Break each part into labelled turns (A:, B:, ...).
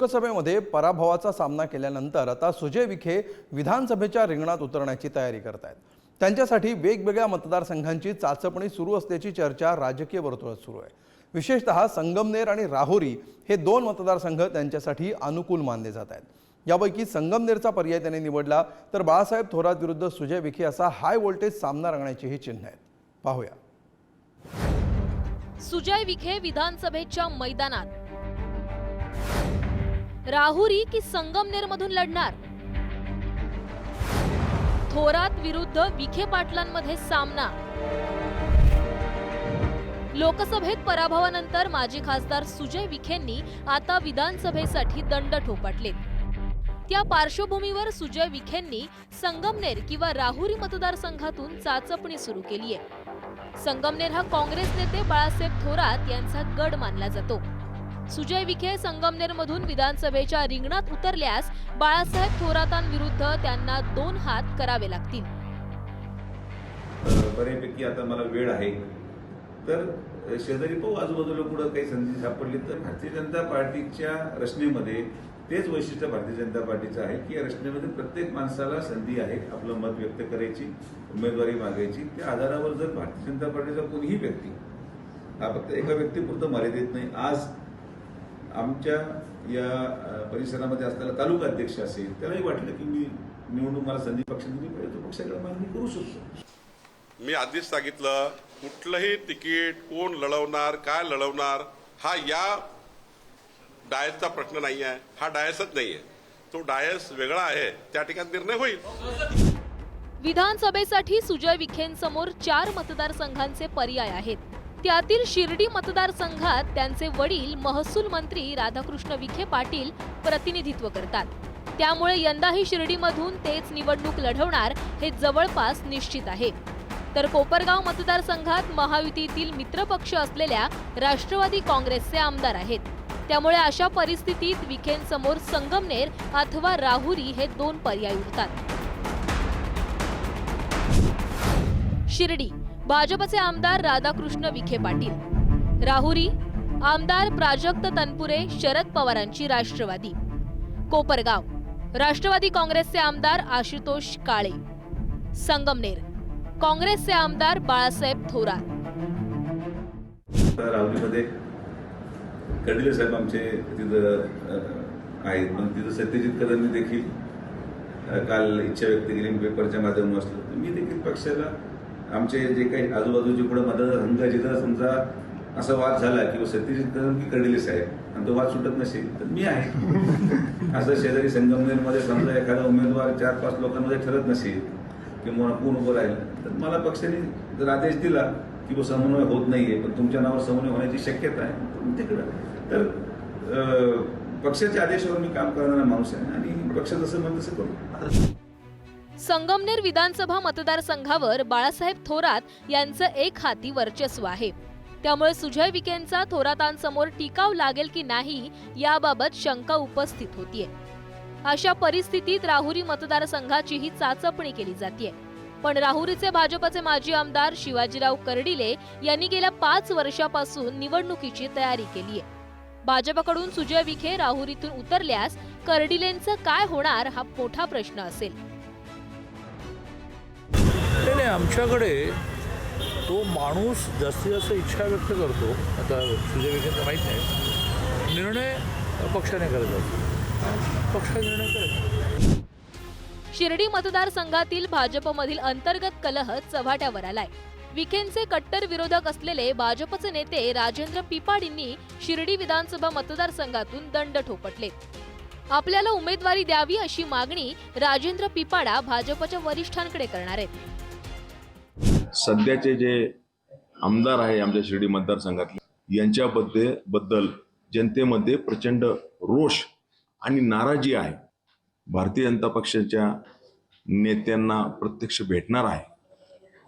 A: लोकसभेमध्ये पराभवाचा सामना केल्यानंतर आता सुजय विखे विधानसभेच्या रिंगणात उतरण्याची तयारी करत आहेत त्यांच्यासाठी वेगवेगळ्या मतदारसंघांची चाचपणी सुरू असल्याची चर्चा राजकीय वर्तुळात सुरू आहे. विशेषतः संगमनेर आणि राहुरी हे दोन मतदारसंघ त्यांच्यासाठी अनुकूल मानले जात आहेत. यापैकी संगमनेरचा पर्याय त्यांनी निवडला तर बाळासाहेब थोरात विरुद्ध सुजय विखे असा हाय व्होल्टेज सामना रंगण्याचीही चिन्ह आहेत. पाहूया.
B: सुजय विखे विधानसभेच्या मैदानात राहुरी की संगमनेर मधून लढणार. थोरात विरुद्ध विखे पाटलांमध्ये सामना. लोकसभेत पराभवानंतर माजी खासदार सुजय विखेंनी आता विधानसभेसाठी दंड ठोपटलेत. त्या पार्श्वभूमीवर सुजय विखेंनी संगमनेर किंवा राहुरी मतदारसंघातून चाचपणी सुरू केली आहे संगमनेर हा काँग्रेस नेते बाळासाहेब थोरात यांचा गड मानला जातो. सुजय विखे संगमनेरमधून विधानसभेच्या रिंगणात उतरल्यास बाळासाहेब थोरातांविरुद्ध त्यांना दोन हात करावे लागतील.
C: बऱ्यापैकी आता मला वेळ आहे. तर शेजारी पाहू आजूबाजूला कुठं काही संधी सापडली तर भारतीय जनता पार्टीच्या रचनेमध्ये तेच वैशिष्ट्य भारतीय जनता पार्टीचं आहे की या रचनेमध्ये प्रत्येक माणसाला संधी आहे आपलं मत व्यक्त करायची उमेदवारी मागायची. त्या आधारावर जर भारतीय जनता पार्टीचा कोणीही व्यक्ती हा फक्त एका व्यक्तीपुरतं मर्यादित नाही आज आमच्या या परिसरामध्ये असलेला तालुका अध्यक्ष असेल त्यालाही वाटलं की मी निवडून मला संधी पक्ष दिली पाहिजे तो पक्षाकडे मागणी करू शकतो.
D: मी आधीच सांगितलं कुठलंही तिकीट कोण लढवणार काय लढवणार हा या डायसचा प्रश्न नाही आहे हा डायसच नाही आहे. तो डायस वेगळा आहे त्या ठिकाणी निर्णय होईल.
B: विधानसभेसाठी सुजय विखेंसमोर चार मतदारसंघांचे पर्याय आहेत. त्यातील शिर्डी मतदारसंघात त्यांचे वडील महसूल मंत्री राधाकृष्ण विखे पाटील प्रतिनिधित्व करतात. त्यामुळे यंदाही शिर्डीमधून तेच निवडणूक लढवणार हे जवळपास निश्चित आहे. तर कोपरगाव मतदारसंघात महायुतीतील मित्रपक्ष असलेल्या राष्ट्रवादी काँग्रेसचे आमदार आहेत. त्यामुळे अशा परिस्थितीत विखेंसमोर संगमनेर अथवा राहुरी हे दोन पर्याय उरतात. शिर्डी भाजपचे आमदार राधाकृष्ण विखे पाटील राहुरी आमदार प्राजक्त तनपुरे शरद पवारांची राष्ट्रवादी कोपरगाव राष्ट्रवादी काँग्रेसचे आमदार आशुतोष काळे संगमनेर काँग्रेसचे आमदार बाळासाहेब थोरात.
C: राहुरीमध्ये कडले साहेब आमचे तिथं आहेत. पण तिथं सत्यजित कदमनी देखील काल इच्छा व्यक्त केली पेपरच्या माध्यमातून असलो मी देखील पक्षाला आमचे जे काही आजूबाजूचे पुढे मतदारसंघ जिथं समजा असा वाद झाला सत्यजित कदम की कर्डिले साहेब आणि तो वाद सुटत नसेल तर मी आहे. असं शेजारी संगमनेरमध्ये समजा एखादा उमेदवार चार पाच लोकांमध्ये ठरत नसेल किंवा कोण उभं राहिलं तर मला पक्षाने जर आदेश दिला की बा समन्वय होत नाहीये पण तुमच्या नावावर समन्वय होण्याची शक्यता आहे तिकडं. तर पक्षाच्या आदेशावर मी काम करणारा माणूस आहे आणि पक्ष जसं म्हणत तसं करू.
B: संगमनेर विधानसभा मतदारसंघावर बाळासाहेब थोरात यांचं एक हाती वर्चस्व आहे. त्यामुळे सुजय विखेंचा थोरातांसमोर टिकाव लागेल की नाही याबाबत शंका उपस्थित होतीये. अशा परिस्थितीत राहुरी मतदारसंघाचीही चाचपणी केली जाते पण राहुरीचे भाजपचे माजी आमदार शिवाजीराव कर्डिले यांनी गेल्या पाच वर्षापासून निवडणुकीची तयारी केली आहे भाजपकडून सुजय विखे राहुरीतून उतरल्यास कर्डिलेंचं काय होणार हा मोठा प्रश्न असेल.
E: नाही नाही आमच्याकडे तो माणूस जास्तीत जास्त इच्छा व्यक्त करतो. आता सुजय विखेंचं माहीत नाही. निर्णय पक्षाने करत असतो. पक्ष निर्णय करत
B: शिर्डी मतदारसंघातील भाजपमधील अंतर्गत कलह चव्हाट्यावर आलाय. विखेंचे कट्टर विरोधक असलेले भाजपचे नेते राजेंद्र पिपाडींनी शिर्डी विधानसभा मतदारसंघातून दंड ठोपटले. आपल्याला उमेदवारी द्यावी अशी मागणी राजेंद्र पिपाडा भाजपच्या वरिष्ठांकडे करणार आहेत.
F: सध्याचे जे आमदार आहे आमच्या शिर्डी मतदारसंघातले यांच्याबद्दल बद्दल जनतेमध्ये प्रचंड रोष आणि नाराजी आहे. भारतीय जनता पक्षाच्या नेत्यांना प्रत्यक्ष भेटणार आहे.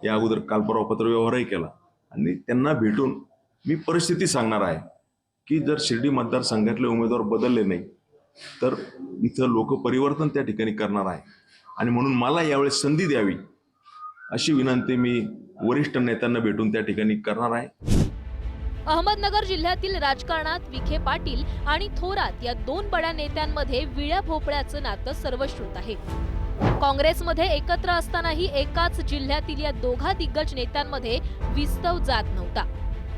F: या अगोदर काल परवा पत्रव्यवहारही केला. आणि त्यांना भेटून मी परिस्थिती सांगणार आहे की जर शिर्डी मतदारसंघातले उमेदवार बदलले नाही तर इथं लोक परिवर्तन त्या ठिकाणी करणार आहे. आणि म्हणून मला यावेळेस संधी द्यावी. अशी विनंती मी वरिष्ठ नेत्यांना भेटून त्या ठिकाणी करणार आहे.
B: अहमदनगर जिल्ह्यातील राजकारणात विखे पाटील आणि थोरात या दोन बड्या नेत्यांमध्ये विळ्या भोपळ्याचं नातं सर्वश्रुत आहे. काँग्रेसमध्ये एकत्र असतानाही एकाच जिल्ह्यातील या दोघा दिग्गज नेत्यांमध्ये विस्तव जात नव्हता.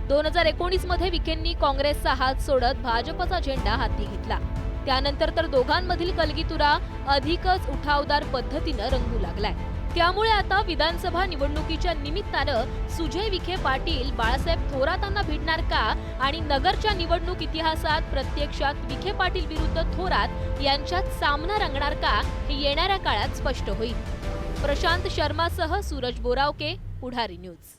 B: दोन हजार एकोणीसमध्ये विखेंनी काँग्रेसचा हात सोडत भाजपचा झेंडा हाती घेतला. त्यानंतर तर दोघांमधील कलगीतुरा अधिकच उठावदार पद्धतीनं रंगू लागलाय. त्यामुळे आता विधानसभा निवडणुकीच्या निमित्तानं सुजय विखे पाटील बाळासाहेब थोरातांना भिडणार का? आणि नगरच्या निवडणूक इतिहासात प्रत्यक्षात विखे पाटील विरुद्ध थोरात यांच्यात सामना रंगणार का? हे येणाऱ्या काळात स्पष्ट होईल. प्रशांत शर्मासह सूरज बोरावके पुढारी न्यूज.